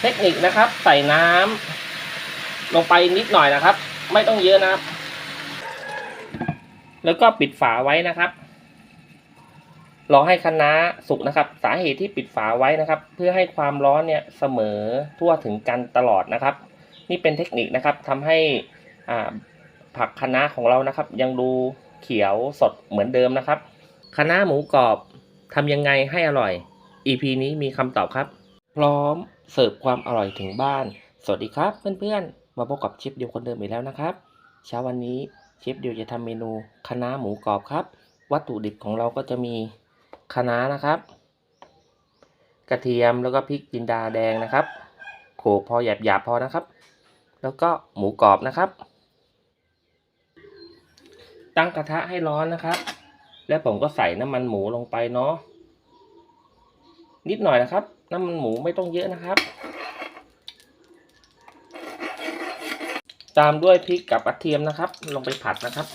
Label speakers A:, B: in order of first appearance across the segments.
A: เทคนิคนะครับ ใส่น้ำลงไปนิดหน่อยนะครับ ไม่ต้องเยอะนะครับ แล้วก็ปิดฝาไว้นะครับรอให้คะน้าสุกนะครับ สาเหตุที่ปิดฝาไว้นะครับ เพื่อให้ความร้อนเนี่ยเสมอทั่วถึงกันตลอดนะครับ นี่เป็นเทคนิคนะครับทำให้อ่าผักคะน้าของเรานะครับ ยังดูเขียวสดเหมือนเดิมนะครับคะน้าหมูกรอบทำยังไงให้อร่อย EP นี้มีคำตอบครับ พร้อมเสิร์ฟความอร่อยถึงบ้าน สวัสดีครับเพื่อนๆ มาพบกับเชฟเดียวคนเดิมอีกแล้วนะครับ เช้าวันนี้เชฟเดียวจะทำเมนูคะน้าหมูกรอบครับ วัตถุดิบของเราก็จะมีคะน้านะครับ กระเทียมแล้วก็พริกจินดาแดงนะครับโขลกพอหยาบๆพอนะครับ แล้วก็หมูกรอบนะครับ ตั้งกระทะให้ร้อนนะครับ แล้วผมก็ใส่น้ำมันหมูลงไปเนาะ นิดหน่อยนะครับ น้ำมันหมูไม่ต้องเยอะนะครับ ตามด้วยพริกกับกระเทียมนะครับ ลงไปผัดนะครับ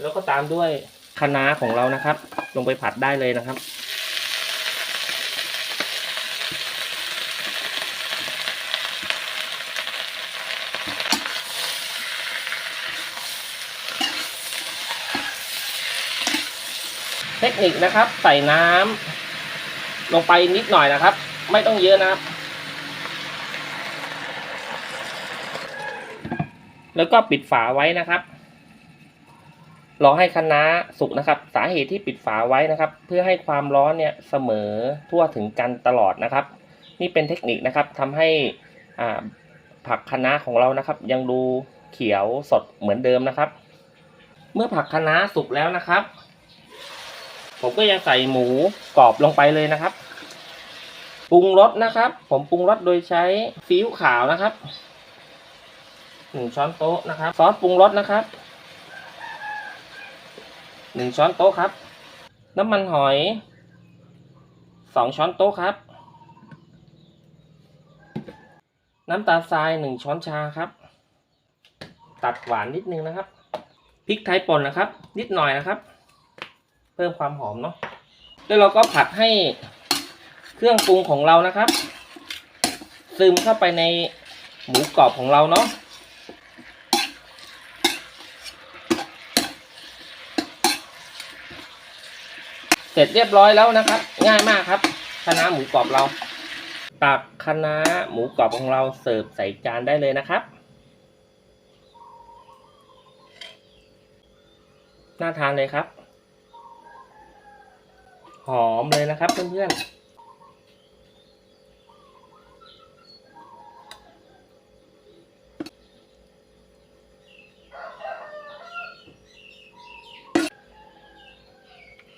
A: แล้วก็ตามด้วยคะน้าของเรานะครับ ลงไปผัดได้เลยนะครับ เทคนิคนะครับ ใส่น้ำลงไปนิดหน่อยนะครับ ไม่ต้องเยอะนะครับ แล้วก็ปิดฝาไว้นะครับรอให้คะน้าสุกนะครับ สาเหตุที่ปิดฝาไว้นะครับ เพื่อให้ความร้อนเนี่ยเสมอทั่วถึงกันตลอดนะครับ นี่เป็นเทคนิคนะครับทำให้อ่าผักคะน้าของเรานะครับ ยังดูเขียวสดเหมือนเดิมนะครับ เมื่อผักคะน้าสุกแล้วนะครับ ผมก็จะใส่หมูกรอบลงไปเลยนะครับ ปรุงรสนะครับ ผมปรุงรสโดยใช้ซีอิ๊วขาวนะครับหนึ่งช้อนโต๊ะนะครับซอสปรุงรสนะครับหนึ่งช้อนโต๊ะครับ น้ำมันหอยสองช้อนโต๊ะครับ น้ำตาลทรายหนึ่งช้อนชาครับ ตัดหวานนิดนึงนะครับพริกไทยป่นนะครับ นิดหน่อยนะครับ พิ่มความหอมเนาะแล้วเราก็ผัดให้เครื่องปรุงของเรานะครับ ซึมเข้าไปในหมูกรอบของเราเนาะเสร็จเรียบร้อยแล้วนะครับ ง่ายมากครับคะน้าหมูกรอบเรา ตักคะน้าหมูกรอบของเราเสิร์ฟใส่จานได้เลยนะครับ น่าทานเลยครับ หอมเลยนะครับเพื่อนๆ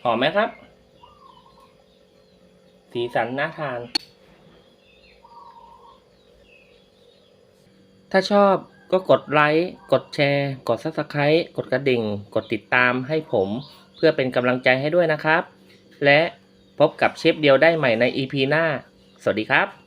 A: หอมไหมครับ สีสันน่าทาน ถ้าชอบก็กดไลค์ กดแชร์ กด Subscribe กดกระดิ่ง กดติดตามให้ผม เพื่อเป็นกำลังใจให้ด้วยนะครับ และพบกับเชฟเดียวได้ใหม่ใน EP หน้า สวัสดีครับ